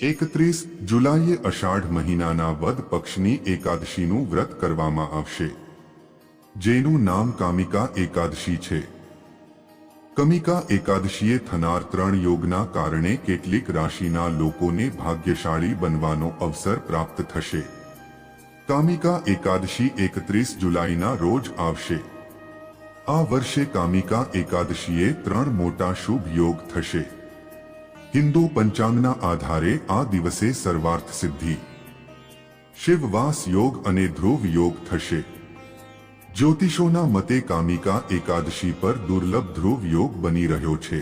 એકત્રીસ જુલાઈએ અષાઢ મહિનાના વદ પક્ષની એકાદશીનું વ્રત કરવામાં આવશે. જેનું નામ કામિકા એકાદશી છે. કમિકા એકાદશીએ થનાર ત્રણ યોગના કારણે કેટલીક રાશિના લોકોને ભાગ્યશાળી બનવાનો અવસર પ્રાપ્ત થશે. કામિકા એકાદશી એકત્રીસ જુલાઈના રોજ આવશે. આ વર્ષે કામિકા એકાદશીએ ત્રણ મોટા શુભ યોગ થશે. હિન્દુ પંચાંગના આધારે આ દિવસે સર્વાર્થ સિદ્ધિ. શિવવાસ યોગ અને ધ્રુવ યોગ થશે. જ્યોતિષોના મતે કામિકા એકાદશી પર દુર્લભ ધ્રુવ યોગ બની રહ્યો છે.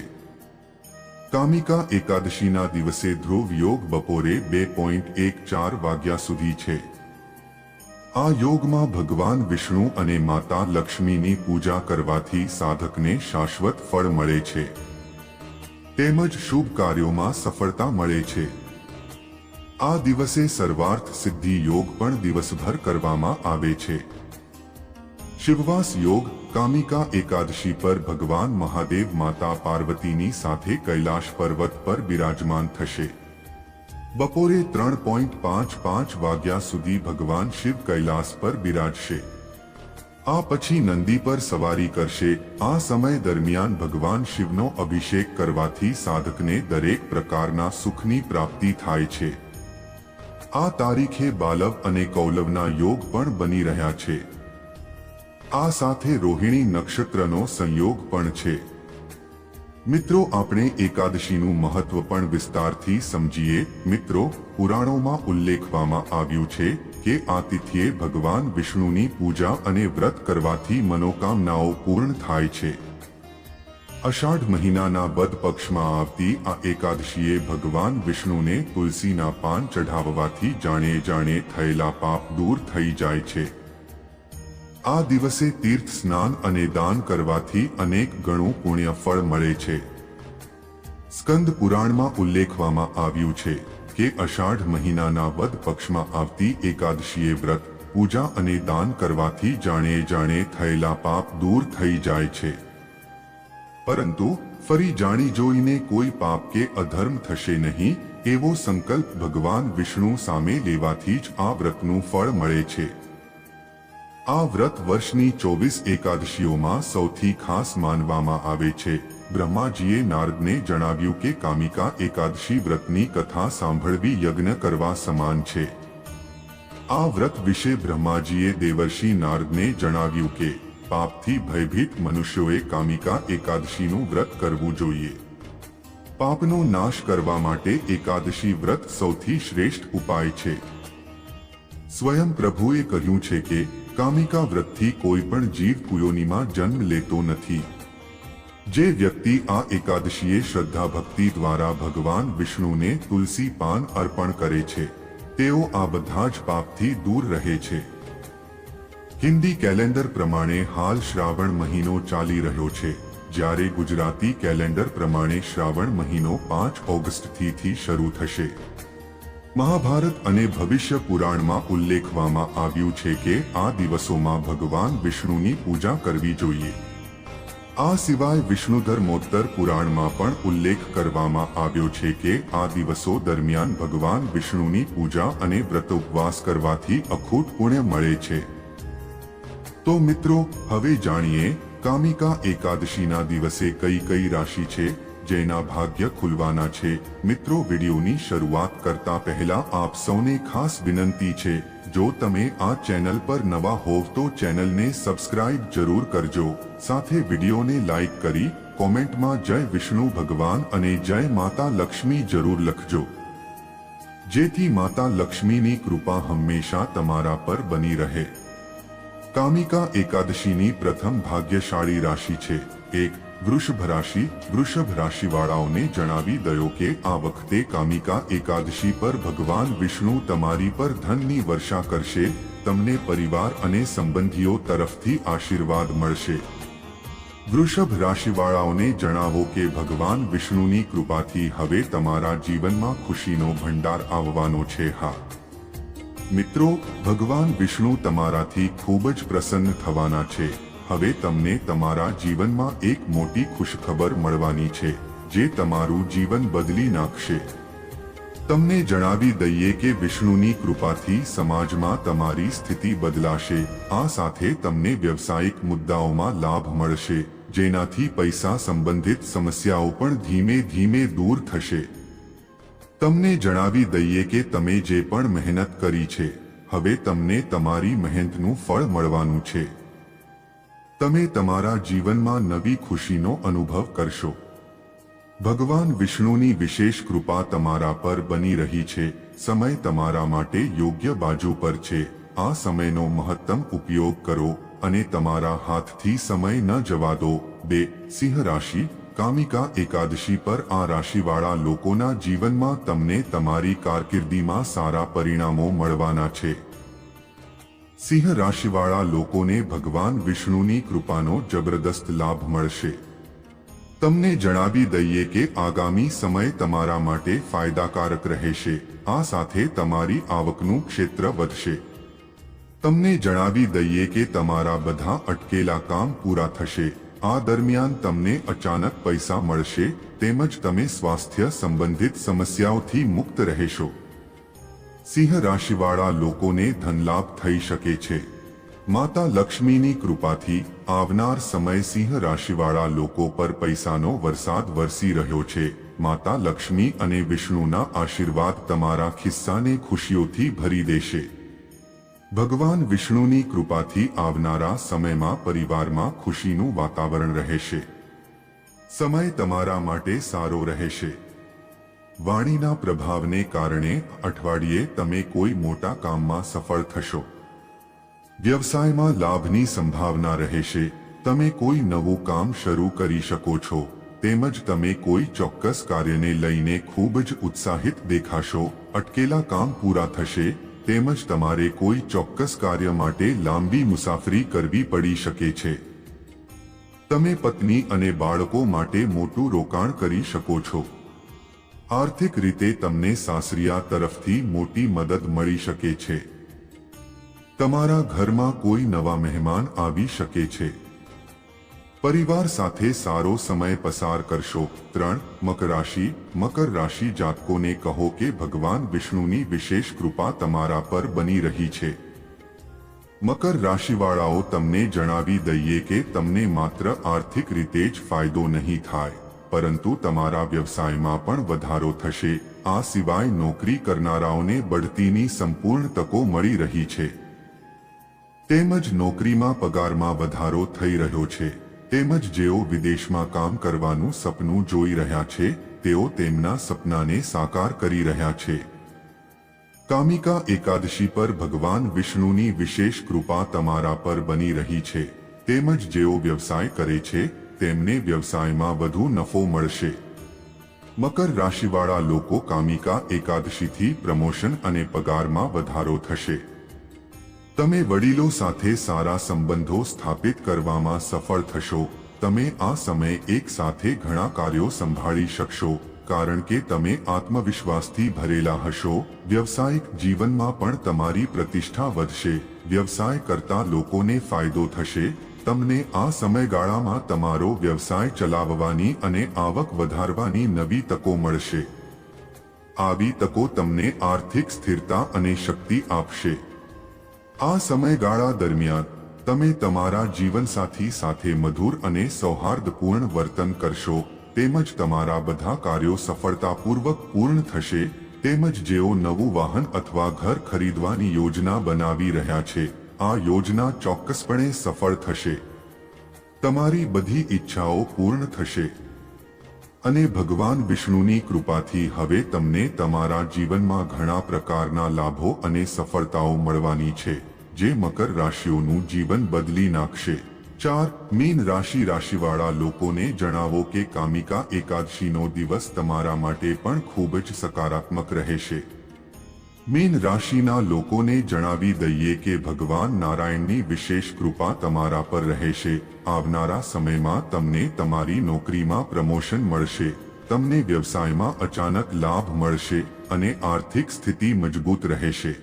કામિકા એકાદશીના દિવસે ધ્રુવ યોગ બપોરે બે પોઈન્ટ એક ચાર વાગ્યા સુધી છે. આ યોગમાં ભગવાન વિષ્ણુ અને માતા લક્ષ્મીની પૂજા કરવાથી સાધકને શાશ્વત ફળ મળે છે. તેમજ શુભ કાર્યોમાં સફળતા મળે છે. આ દિવસે સર્વાર્થ સિદ્ધિ યોગ પણ દિવસભર કરવામાં આવે છે. શિવવાસ યોગ કામિકા એકાદશી પર ભગવાન મહાદેવ માતા પાર્વતીની સાથે કૈલાશ પર્વત પર બિરાજમાન થશે. બપોરે ત્રણ પોઈન્ટ પાંચ પાંચ વાગ્યા સુધી ભગવાન શિવ કૈલાસ પર બિરાજશે. આ પછી નંદી પર સવારી કરશે. આ સમય દરમિયાન ભગવાન શિવનો અભિષેક કરવાથી સાધકને દરેક પ્રકારના સુખની પ્રાપ્તિ થાય છે. આ તારીખે બાલવ અને કૌલવના યોગ પણ બની રહ્યા છે. આ સાથે રોહિણી નક્ષત્રનો સંયોગ પણ છે. મિત્રો, આપણે એકાદશીનું મહત્વ પણ વિસ્તારથી સમજીએ. મિત્રો, પુરાણોમાં ઉલ્લેખવામાં આવ્યું છે કે આ તિથિએ ભગવાન વિષ્ણુની પૂજા અને વ્રત કરવાથી મનોકામનાઓ પૂર્ણ થાય છે. અષાઢ મહિનાના બદ પક્ષમાં આવતી આ એકાદશીએ ભગવાન વિષ્ણુને તુલસીના પાન ચઢાવવાથી જાણે જાણે થયેલા પાપ દૂર થઈ જાય છે. આ દિવસે તીર્થ સ્નાન અને દાન કરવાથી અનેક ગણું પુણ્ય ફળ મળે છે. સ્કંદ પુરાણમાં ઉલ્લેખવામાં આવ્યું છે. કે અષાઢ મહિનાના વદ પક્ષમાં આવતી એકાદશીએ વ્રત, પૂજા અને દાન કરવાથી જાણે જાણે થયેલા પાપ દૂર થઈ જાય છે. પરંતુ ફરી જાણી જોઈને કોઈ પાપ કે અધર્મ થશે નહીં, એવો સંકલ્પ ભગવાન વિષ્ણુ સામે લેવાથી જ આ વ્રતનું ફળ મળે છે. આ વ્રત વર્ષની ચોવીસ એકાદશીઓમાં સૌથી ખાસ માનવામાં આવે છે. બ્રહ્માજીએ નારદને જણાવ્યું કે કામિકા એકાદશી વ્રતની કથા સાંભળવી યજ્ઞ કરવા સમાન છે. આ વ્રત વિશે બ્રહ્માજીએ દેવર્ષિ નારદને જણાવ્યું કે પાપથી ભયભીત મનુષ્યોએ કામિકા એકાદશીનું વ્રત કરવું જોઈએ. પાપનો નાશ કરવા માટે એકાદશી વ્રત સૌથી શ્રેષ્ઠ ઉપાય છે. સ્વયં પ્રભુએ કહ્યું છે કે કામિકા વ્રતથી કોઈ પણ જીવ કુયોનીમાં જન્મ લેતો નથી. જે વ્યક્તિ આ એકાદશીએ શ્રદ્ધા ભક્તિ દ્વારા ભગવાન વિષ્ણુને તુલસી પાન અર્પણ કરે છે, તેઓ આ બધા જ પાપથી દૂર રહે છે. હિન્દી કેલેન્ડર પ્રમાણે હાલ શ્રાવણ મહિનો ચાલી રહ્યો છે. જ્યારે ગુજરાતી કેલેન્ડર પ્રમાણે શ્રાવણ મહિનો પાંચ ઓગસ્ટથી શરૂ થશે. મહાભારત અને ભવિષ્ય પુરાણમાં ઉલ્લેખવામાં આવ્યું છે કે આ દિવસોમાં ભગવાન વિષ્ણુની પૂજા કરવી જોઈએ. આ સિવાય વિષ્ણુ ધર્મોત્તર પુરાણમાં પણ ઉલ્લેખ કરવામાં આવ્યો છે કે આ દિવસો દરમિયાન ભગવાન વિષ્ણુની પૂજા અને વ્રત ઉપવાસ કરવાથી અખૂટ પુણ્ય મળે છે. તો મિત્રો, હવે જાણીએ કામિકા એકાદશીના દિવસે કઈ કઈ રાશિ છે, જેના ભાગ્ય ખુલવાના છે. મિત્રો, વિડીયોની શરૂઆત કરતા પહેલા આપ સૌને ખાસ વિનંતી છે જો તમે આ ચેનલ પર નવા હોવ તો ચેનલને સબસ્ક્રાઇબ જરૂર કરજો. સાથે વિડીયોને લાઇક કરી કોમેન્ટમાં જય વિષ્ણુ ભગવાન અને જય માતા લક્ષ્મી જરૂર લખજો. જેથી માતા લક્ષ્મીની કૃપા હંમેશા તમારા પર બની રહે. કામિકા એકાદશીની પ્રથમ ભાગ્યશાળી રાશિ છે. એક વૃષભ રાશિ વૃષભ રાશિવાળાઓને જણાવી દયો કે આ વખતે કામિકા એકાદશી પર ભગવાન વિષ્ણુ તમારી પર ધનની વર્ષા કરશે, તમને પરિવાર અને સંબંધીઓ તરફથી આશીર્વાદ મળશે. વૃષભ રાશિવાળાઓને જણાવો કે ભગવાન વિષ્ણુની કૃપાથી હવે તમારા જીવનમાં ખુશીનો ભંડાર આવવાનો છે હા. મિત્રો, ભગવાન વિષ્ણુ તમારાથી ખૂબ જ પ્રસન્ન થવાના છે. હવે તમને તમારા જીવનમાં એક મોટી ખુશખબર મળવાની છે, જે તમારું જીવન બદલી નાખશે. તમને જણાવી દઈએ કે વિષ્ણુની કૃપાથી સમાજમાં તમારી સ્થિતિ બદલાશે. આ સાથે તમને વ્યવસાયિક મુદ્દાઓમાં લાભ મળશે, જેનાથી પૈસા સંબંધિત સમસ્યાઓ પણ ધીમે ધીમે દૂર થશે. તમને જણાવી દઈએ કે તમે જે પણ મહેનત કરી છે, હવે તમને તમારી મહેનતનું ફળ મળવાનું છે. તમે તમારા જીવનમાં નવી ખુશીનો અનુભવ કરશો. ભગવાન વિષ્ણુની વિશેષ કૃપા તમારા પર બની રહી છે. સમય તમારા માટે યોગ્ય બાજુ પર છે. આ સમયનો મહત્તમ ઉપયોગ કરો અને તમારા હાથથી સમય ન જવા દો. બે, સિંહ રાશિ, કામિકા એકાદશી પર આ રાશિવાળા લોકોના જીવનમાં તમને તમારી કારકિર્દીમાં સારા પરિણામો મળવાના છે. સિંહ રાશિવાળા લોકોને ભગવાન વિષ્ણુની કૃપાનો જબરદસ્ત લાભ મળશે. તમને જણાવી દઈએ કે આગામી સમય તમારા માટે ફાયદાકારક રહેશે. આ સાથે તમારી આવકનું ક્ષેત્ર વધશે. તમને જણાવી દઈએ કે તમારા બધા અટકેલા કામ પૂરા થશે. આ દરમિયાન તમને અચાનક પૈસા મળશે, તેમજ તમે સ્વાસ્થ્ય સંબંધિત સમસ્યાઓથી મુક્ત રહેશો. સિંહ રાશિવાળા લોકોને ધનલાભ થઈ શકે છે. માતા લક્ષ્મીની કૃપાથી આવનાર સમય સિંહ રાશિવાળા લોકો પર પૈસાનો વરસાદ વરસી રહ્યો છે. માતા લક્ષ્મી અને વિષ્ણુના આશીર્વાદ તમારા ખિસ્સાને ખુશીઓથી ભરી દેશે. ભગવાન વિષ્ણુની કૃપાથી આવનારા સમયમાં પરિવારમાં ખુશીનું વાતાવરણ રહેશે. સમય તમારા માટે સારો રહેશે. વાણીના પ્રભાવને કારણે અઠવાડિયે તમે કોઈ મોટા કામમાં સફળ થશો. વ્યવસાયમાં લાભની સંભાવના રહેશે. તમે કોઈ નવું કામ શરૂ કરી શકો છો. તેમજ તમે કોઈ ચોક્કસ કાર્યને લઈને ખૂબ જ ઉત્સાહિત દેખાશો. અટકેલા કામ પૂરા થશે. તેમજ તમારે કોઈ ચોક્કસ કાર્ય માટે લાંબી મુસાફરી કરવી પડી શકે છે. તમે પત્ની અને બાળકો માટે મોટું રોકાણ કરી શકો છો. આર્થિક રીતે તમને સાસરિયા તરફથી મોટી મદદ મળી શકે છે. તમારા ઘરમાં કોઈ નવા મહેમાન આવી શકે છે. પરિવાર સાથે સારો સમય પસાર કરશો. ત્રણ, મકર રાશિ મકર રાશિ જાતકોને કહો કે ભગવાન વિષ્ણુની વિશેષ કૃપા તમારા પર બની રહી છે. મકર રાશિવાળાઓ તમને જણાવી દઈએ કે તમને માત્ર આર્થિક રીતે જ ફાયદો નહીં થાય. પરંતુ તમારા વ્યવસાયમાં પણ વધારો થશે. આ સિવાય નોકરી કરનારાઓને બઢતીની સંપૂર્ણ તકો મળી રહી છે. તેમજ નોકરીમાં પગારમાં વધારો થઈ રહ્યો છે. તેમજ જેઓ વિદેશમાં કામ કરવાનું સપનું જોઈ રહ્યા છે, તેઓ તેમના સપનાને સાકાર કરી રહ્યા છે. કામિકા એકાદશી પર ભગવાન વિષ્ણુની વિશેષ કૃપા તમારા પર બની રહી છે. તેમજ જેઓ વ્યવસાય કરે છે તેમને વ્યવસાયમાં વધુ નફો મળશે. મકર રાશિવાળા લોકો કામિકા એકાદશીથી પ્રમોશન અને પગારમાં વધારો થશે. તમે વડીલો સાથે સારા સંબંધો સ્થાપિત કરવામાં સફળ થશો. તમે આ સમયે એક સાથે ઘણા કાર્યો સંભાળી શકશો, કારણ કે તમે આત્મવિશ્વાસથી ભરેલા હશો. વ્યવસાયિક જીવનમાં પણ તમારી પ્રતિષ્ઠા વધશે. વ્યવસાય કરતા લોકોને ફાયદો થશે તમને આ સમયગાળામાં તમારો વ્યવસાય ચલાવવાની અને આવક વધારવાની નવી તકો મળશે. આવી તકો તમને આર્થિક સ્થિરતા અને શક્તિ આપશે. આ સમયગાળા દરમિયાન, તમે તમારા જીવનસાથી સાથે મધુર અને સૌહાર્દપૂર્ણ વર્તન કરશો, તેમજ તમારા બધા કાર્યો સફળતાપૂર્વક પૂર્ણ થશે, તેમજ જેઓ નવું વાહન અથવા ઘર ખરીદવાની યોજના બનાવી રહ્યા છે. આ યોજના ચોક્કસપણે સફળ થશે. તમારી બધી ઈચ્છાઓ પૂર્ણ થશે. અને ભગવાન વિષ્ણુની કૃપાથી હવે તમને તમારા જીવનમાં ઘણા પ્રકારના લાભો અને સફળતાઓ મળવાની છે, જે મકર રાશિઓનું જીવન બદલી નાખશે. ચાર, મીન રાશિ રાશિવાળા લોકોને જણાવો કે કામિકા એકાદશીનો દિવસ તમારા માટે પણ ખૂબ જ સકારાત્મક રહેશે. મીન રાશિના લોકોને જણાવી દઈએ કે ભગવાન નારાયણની વિશેષ કૃપા તમારા પર રહેશે. આવનારા સમયમાં તમને તમારી નોકરીમાં પ્રમોશન મળશે. તમને વ્યવસાયમાં અચાનક લાભ મળશે અને આર્થિક સ્થિતિ મજબૂત રહેશે.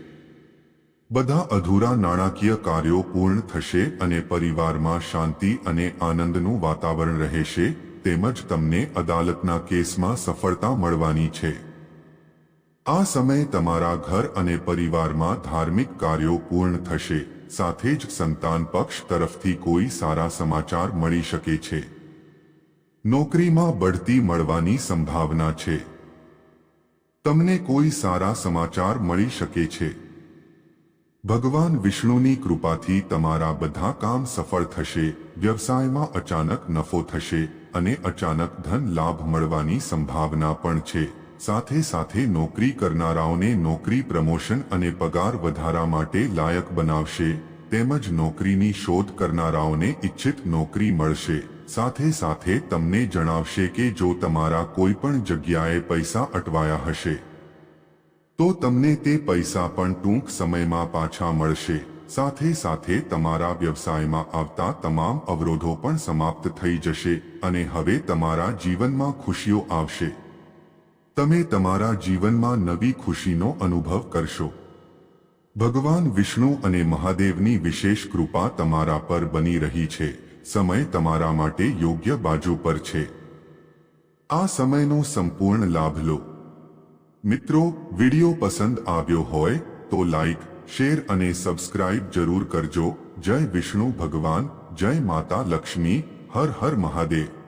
બધા અધૂરા નાણાકીય કાર્યો પૂર્ણ થશે અને પરિવારમાં શાંતિ અને આનંદનું વાતાવરણ રહેશે. તેમજ તમને અદાલતના કેસમાં સફળતા મળવાની છે. આ સમય તમારા ઘર અને પરિવારમાં ધાર્મિક કાર્યો પૂર્ણ થશે. સાથે જ સંતાન પક્ષ તરફથી કોઈ સારા સમાચાર મળી શકે છે. નોકરીમાં બઢતી મળવાની સંભાવના છે. તમને કોઈ સારા સમાચાર મળી શકે છે. ભગવાન વિષ્ણુની કૃપાથી તમારા બધા કામ સફળ થશે. વ્યવસાયમાં અચાનક નફો થશે અને અચાનક ધન લાભ મળવાની સંભાવના પણ છે. સાથે સાથે નોકરી કરનારાઓને નોકરી પ્રમોશન અને પગાર વધારા માટે લાયક બનાવશે. તેમજ નોકરીની શોધ કરનારાઓને ઇચ્છિત નોકરી મળશે. સાથે સાથે તમને જણાવશે કે જો તમારા કોઈ પણ જગ્યાએ પૈસા અટવાયા હશે, તો તમને તે પૈસા પણ ટૂંક સમયમાં પાછા મળશે. સાથે સાથે તમારા વ્યવસાયમાં આવતા તમામ અવરોધો પણ સમાપ્ત થઈ જશે અને હવે તમારા જીવનમાં ખુશીઓ આવશે. તમે તમારા જીવનમાં નવી ખુશીનો અનુભવ કરશો. ભગવાન વિષ્ણુ અને મહાદેવની વિશેષ કૃપા તમારા પર બની રહી છે. સમય તમારા માટે યોગ્ય બાજુ પર છે. આ સમયનો સંપૂર્ણ લાભ લો. મિત્રો, વિડિયો પસંદ આવ્યો હોય તો લાઈક, શેર અને સબસ્ક્રાઇબ જરૂર કરજો. જય વિષ્ણુ ભગવાન, જય માતા લક્ષ્મી, હર હર મહાદેવ.